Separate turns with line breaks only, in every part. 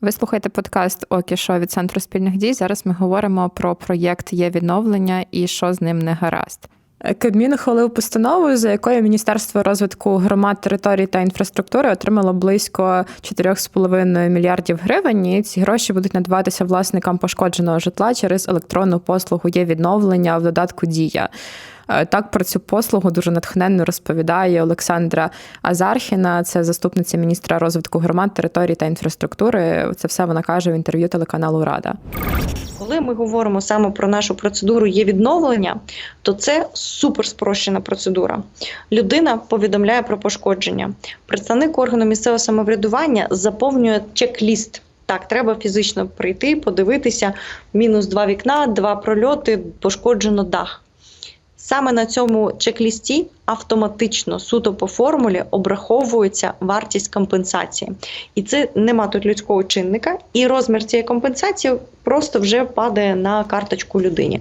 Ви слухаєте подкаст Окі Шо від Центру спільних дій. Зараз ми говоримо про проєкт є відновлення і що з ним не гаразд. Кабмін ухвалив постанову, за якою Міністерство розвитку громад, територій та інфраструктури отримало близько 4,5 мільярдів гривень. І ці гроші будуть надаватися власникам пошкодженого житла через електронну послугу є відновлення в додатку Дія. Е, Так про цю послугу дуже натхненно розповідає Олександра Азархіна, це заступниця міністра розвитку громад, територій та інфраструктури. Це все вона каже в інтерв'ю телеканалу Рада.
Коли ми говоримо саме про нашу процедуру є відновлення, то це супер спрощена процедура. Людина повідомляє про пошкодження. Представник органу місцевого самоврядування заповнює чек-ліст. Так, треба фізично прийти, подивитися: мінус два вікна, два прольоти, пошкоджено дах. Саме на цьому чек-лісті автоматично суто по формулі обраховується вартість компенсації. І це нема тут людського чинника, і розмір цієї компенсації просто вже падає на карточку людині.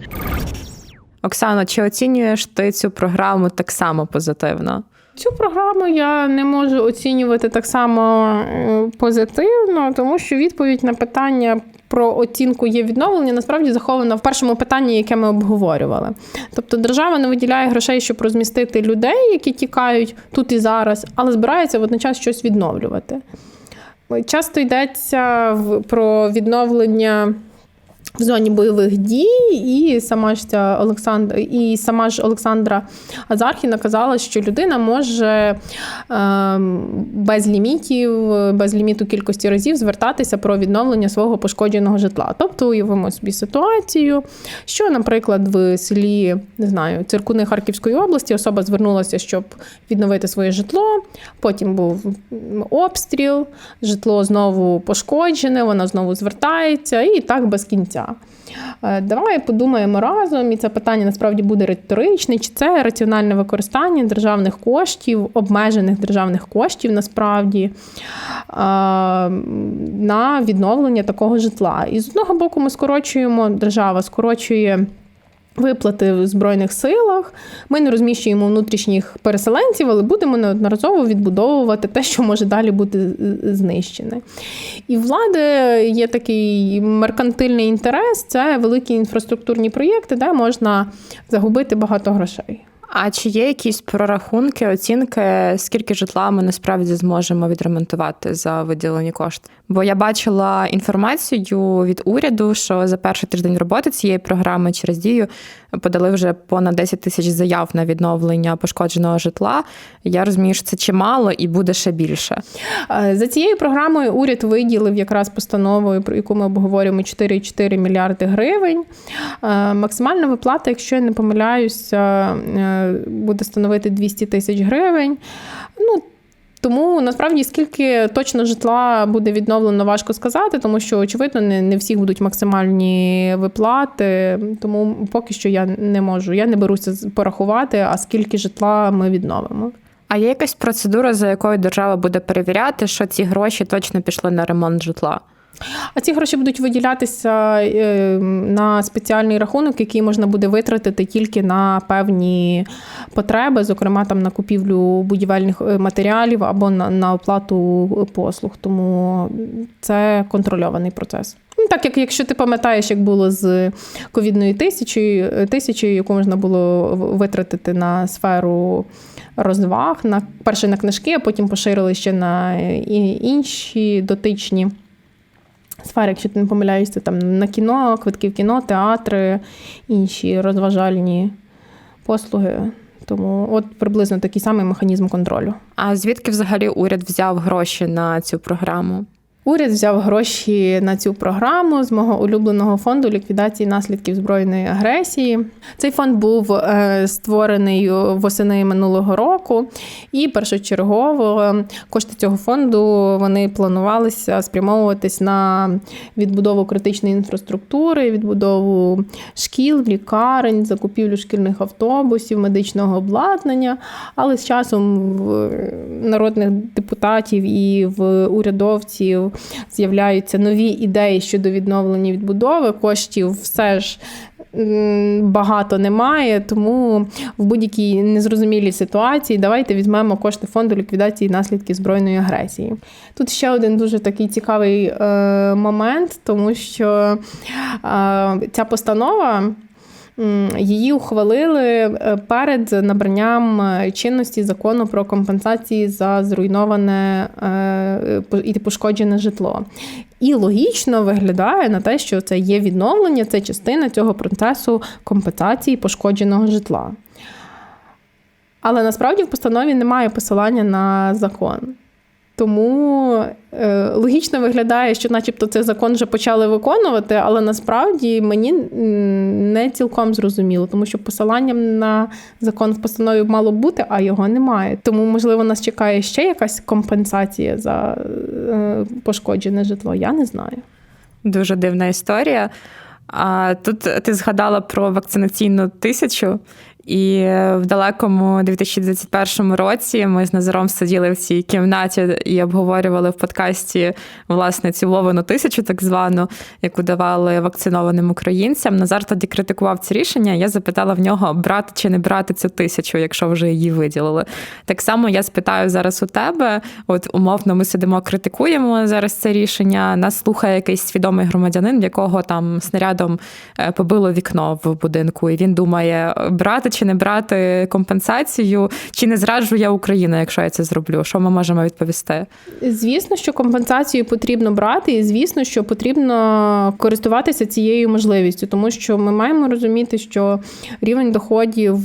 Оксано, чи оцінюєш ти цю програму так само позитивно?
Цю програму я не можу оцінювати так само е, позитивно, тому що відповідь на питання про оцінку є відновлення насправді захована в першому питанні, яке ми обговорювали. Тобто держава не виділяє грошей, щоб розмістити людей, які тікають тут і зараз, але збирається водночас щось відновлювати. Часто йдеться про відновлення. В зоні бойових дій, і сама ж ця Олександра, і сама ж Олександра Азархіна казала, що людина може ем, без лімітів, без ліміту кількості разів звертатися про відновлення свого пошкодженого житла. Тобто уявимо собі ситуацію, що, наприклад, в селі не знаю, Циркуни Харківської області особа звернулася, щоб відновити своє житло. Потім був обстріл, житло знову пошкоджене, вона знову звертається, і так без кінця. Е, Давай подумаємо разом, і це питання насправді буде риторичне, чи це раціональне використання державних коштів, обмежених державних коштів насправді е, на відновлення такого житла. І з одного боку, ми скорочуємо, держава скорочує. Виплати в збройних силах. Ми не розміщуємо внутрішніх переселенців, але будемо неодноразово відбудовувати те, що може далі бути знищене. І влади є такий меркантильний інтерес це великі інфраструктурні проєкти, де можна загубити багато грошей.
А чи є якісь прорахунки, оцінки, скільки житла ми насправді зможемо відремонтувати за виділені кошти? Бо я бачила інформацію від уряду, що за перший тиждень роботи цієї програми через дію подали вже понад 10 тисяч заяв на відновлення пошкодженого житла. Я розумію, що це чимало і буде ще більше.
Е, За цією програмою уряд виділив якраз постановою, про яку ми обговорюємо 4,4 мільярди гривень. Е, Максимальна виплата, якщо я не помиляюся, е, буде становити 200 тисяч гривень. Ну, тому насправді скільки точно житла буде відновлено, важко сказати, тому що очевидно не, не всіх будуть максимальні виплати. Тому поки що я не можу. Я не беруся порахувати, а скільки житла ми відновимо.
А є якась процедура, за якою держава буде перевіряти, що ці гроші точно пішли на ремонт житла?
А ці гроші будуть виділятися е, на спеціальний рахунок, який можна буде витратити тільки на певні потреби, зокрема там на купівлю будівельних е, матеріалів або на, на оплату послуг. Тому це контрольований процес. Ну, Так як якщо ти пам'ятаєш, як було з ковідною тисячею, тисячею, яку можна було витратити на сферу розваг, на перше на книжки, а потім поширили ще на е, інші дотичні сфери, якщо ти не помиляєшся, там на кіно, квитки в кіно, театри, інші розважальні послуги. Тому от приблизно такий самий механізм контролю.
А звідки взагалі уряд взяв гроші на цю програму?
Уряд взяв гроші на цю програму з мого улюбленого фонду ліквідації наслідків збройної агресії. Цей фонд був е, створений восени минулого року, і першочергово е, кошти цього фонду вони планувалися спрямовуватись на відбудову критичної інфраструктури, відбудову шкіл, лікарень, закупівлю шкільних автобусів, медичного обладнання. Але з часом в народних депутатів і в урядовців з'являються нові ідеї щодо відновлення відбудови. Коштів все ж багато немає, тому в будь-якій незрозумілій ситуації давайте візьмемо кошти фонду ліквідації наслідків збройної агресії. Тут ще один дуже такий цікавий е, момент, тому що е, ця постанова. Її ухвалили е, перед набранням е, чинності закону про компенсації за зруйноване е, і пошкоджене житло. І логічно виглядає на те, що це є відновлення, це частина цього процесу компенсації пошкодженого житла. Але насправді в постанові немає посилання на закон. Тому е, логічно виглядає, що, начебто, цей закон вже почали виконувати, але насправді мені не цілком зрозуміло, тому що посиланням на закон в постанові мало бути, а його немає. Тому, можливо, нас чекає ще якась компенсація за е, пошкоджене житло. Я не знаю.
Дуже дивна історія. А тут ти згадала про вакцинаційну тисячу, і в далекому 2021 році ми з Назаром сиділи в цій кімнаті і обговорювали в подкасті власне цю ловану тисячу, так звану, яку давали вакцинованим українцям. Назар тоді критикував це рішення. Я запитала в нього, брати чи не брати цю тисячу, якщо вже її виділили. Так само я спитаю зараз у тебе. От умовно, ми сидимо, критикуємо зараз це рішення. Нас слухає якийсь свідомий громадянин, якого там снарядом е, побило вікно в будинку, і він думає, брати чи не брати компенсацію, чи не зраджу я Україну, якщо я це зроблю. Що ми можемо відповісти?
Звісно, що компенсацію потрібно брати, і звісно, що потрібно користуватися цією можливістю, тому що ми маємо розуміти, що рівень доходів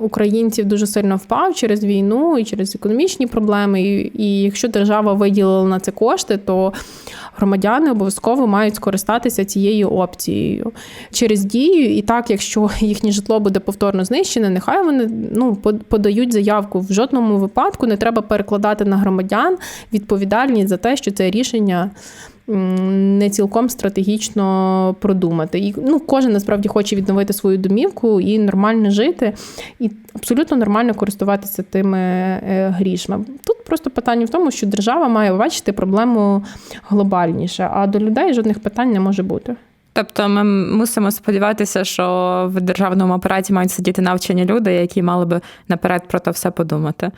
українців дуже сильно впав через війну і через економічні проблеми. І, якщо держава виділила на це кошти, то громадяни обов'язково мають скористатися цією опцією через дію. І так, якщо їхнє житло буде повторно знищене, нехай вони ну подають заявку. В жодному випадку не треба перекладати на громадян відповідальність за те, що це рішення. Не цілком стратегічно продумати. І ну, кожен насправді хоче відновити свою домівку і нормально жити, і абсолютно нормально користуватися тими е, грішми. Тут просто питання в тому, що держава має бачити проблему глобальніше, а до людей жодних питань не може бути.
Тобто ми мусимо сподіватися, що в державному апараті мають сидіти навчені люди, які мали би наперед про це все подумати.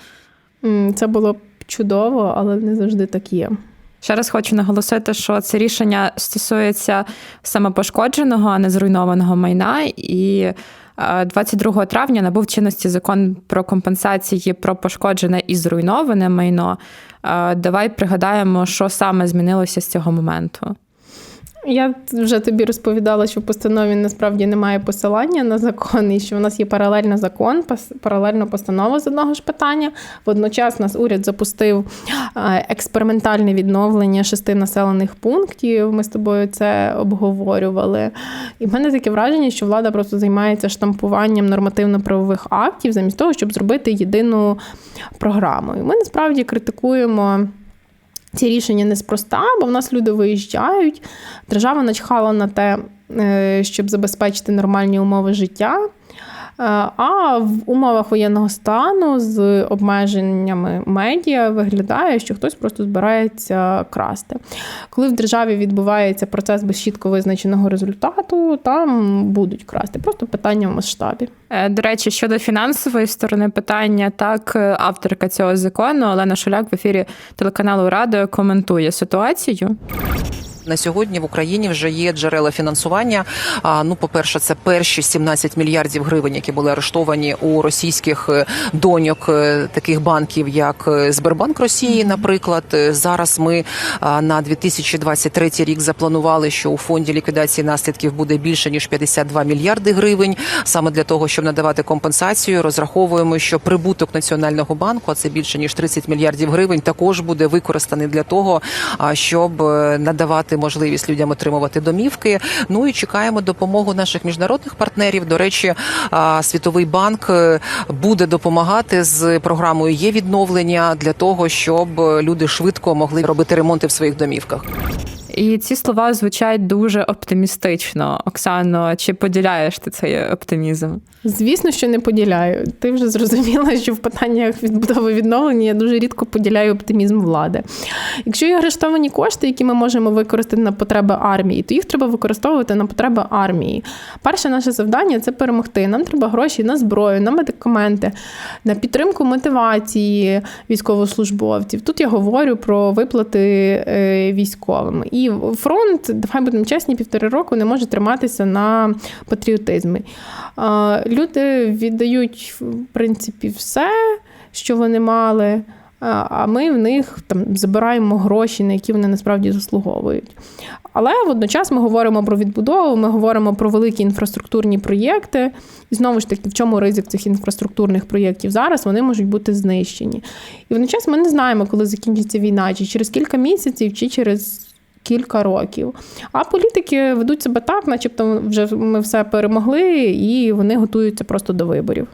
Це було б чудово, але не завжди так є.
Ще раз хочу наголосити, що це рішення стосується саме пошкодженого, а не зруйнованого майна. І е, 22 травня набув чинності закон про компенсації про пошкоджене і зруйноване майно. Е, Давай пригадаємо, що саме змінилося з цього моменту.
Я вже тобі розповідала, що в постанові насправді немає посилання на закон, і що в нас є паралельно закон, паралельно постанова з одного ж питання. Водночас нас уряд запустив експериментальне відновлення шести населених пунктів. Ми з тобою це обговорювали. І в мене таке враження, що влада просто займається штампуванням нормативно-правових актів, замість того, щоб зробити єдину програму. І ми насправді критикуємо. Ці рішення неспроста, бо в нас люди виїжджають. Держава начхала на те, е, щоб забезпечити нормальні умови життя. Е, А в умовах воєнного стану з обмеженнями медіа виглядає, що хтось просто збирається красти. Коли в державі відбувається процес без чітко визначеного результату, там будуть красти. Просто питання в масштабі.
Е, До речі, щодо фінансової сторони питання, так е, авторка цього закону Олена Шуляк в ефірі телеканалу Радіо коментує ситуацію.
На сьогодні в Україні вже є джерела фінансування. А, ну, по-перше, це перші 17 мільярдів гривень, які були арештовані у російських е, доньок е, таких банків, як е, Сбербанк Росії. Наприклад, зараз ми на 2023 рік запланували, що у фонді ліквідації наслідків буде більше ніж 52 мільярди гривень. Саме для того, щоб надавати компенсацію, розраховуємо, що прибуток національного банку, а це більше ніж 30 мільярдів гривень, також буде використаний для того, щоб е, надавати можливість людям отримувати домівки. Ну і чекаємо допомогу наших міжнародних партнерів. До речі, Світовий банк е, буде допомагати з програмою є відновлення для того, щоб люди швидко могли робити ремонти в своїх домівках.
І ці слова звучать дуже оптимістично. Оксано, чи поділяєш ти цей оптимізм?
Звісно, що не поділяю. Ти вже зрозуміла, що в питаннях відбудови відновлення я дуже рідко поділяю оптимізм влади. Якщо є арештовані кошти, які ми можемо використати на потреби армії, то їх треба використовувати на потреби армії. Перше наше завдання це перемогти. Нам треба гроші на зброю, на медикаменти, на підтримку мотивації військовослужбовців. Тут я говорю про виплати е, військовим. І фронт, давай будемо чесні, півтори року не може триматися на патріотизмі. Люди віддають, в принципі, все, що вони мали. А ми в них там забираємо гроші, на які вони насправді заслуговують. Але водночас ми говоримо про відбудову, ми говоримо про великі інфраструктурні проєкти. І знову ж таки, в чому ризик цих інфраструктурних проєктів зараз вони можуть бути знищені. І водночас ми не знаємо, коли закінчиться війна, чи через кілька місяців, чи через кілька років. А політики ведуть себе так, начебто вже ми все перемогли, і вони готуються просто до виборів.